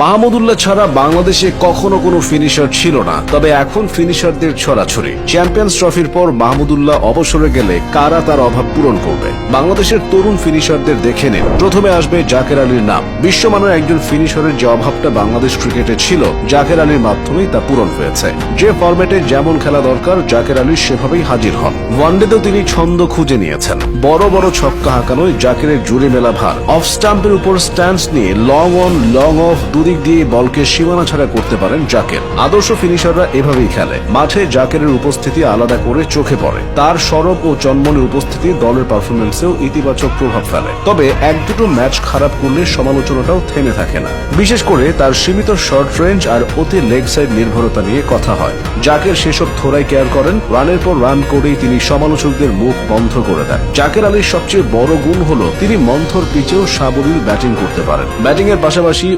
মাহমুদুল্লাহ ছাড়া বাংলাদেশে কখনো কোনো ফিনিশার ছিল না। তবে এখন ফিনিশারদের ছড়াছড়ি। চ্যাম্পিয়ন্স ট্রফির পর মাহমুদুল্লাহ অবসরে গেলে কারা তার অভাব পূরণ করবে? বাংলাদেশের তরুণ ফিনিশারদের দেখে নিন। প্রথমে আসবে জাকের আলীর নাম। বিশ্বমানের একজন ফিনিশারের যে অভাবটা বাংলাদেশ ক্রিকেটে ছিল, জাকের আলীর মাধ্যমেই তা পূরণ হয়েছে। যে ফরম্যাটে যেমন খেলা দরকার, জাকের আলী সেভাবেই হাজির হন। ওয়ানডেতেও তিনি ছন্দ খুঁজে নিয়েছেন। বড় বড় ছক্কা হাঁকানোয় জাকেরের জুড়ে মেলা ভার। অফ স্টাম্পের উপর স্ট্যান্স নিয়ে লং অন লং অফ দুদিক দিয়ে বলকে সীমানা ছাড়া করতে পারেন জাকের। আদর্শ ফিনিশাররা এভাবেই খেলে। মাঠে জাকেরের উপস্থিতি আলাদা করে চোখে পড়ে। তার সরব ও জন্মনের উপস্থিতি দলের পারফরমেন্সেও ইতিবাচক প্রভাব ফেলে। তবে এক দুটো ম্যাচ খারাপ করলে সমালোচনাটাও থেমে থাকে না। বিশেষ করে তার সীমিত শর্ট রেঞ্জ আর অতি লেগ সাইড নির্ভরতা নিয়ে কথা হয়। জাকের সেসব থোড়াই কেয়ার করেন, রানের পর রান করেই তিনি সমালোচকদের মুখ বন্ধ করে দেন। জাকের আলীর সবচেয়ে বড় গুণ হল, তিনি মন্থর পিচেও সাবলীল ব্যাটিং করতে পারেন। ব্যাটিং এর পাশাপাশি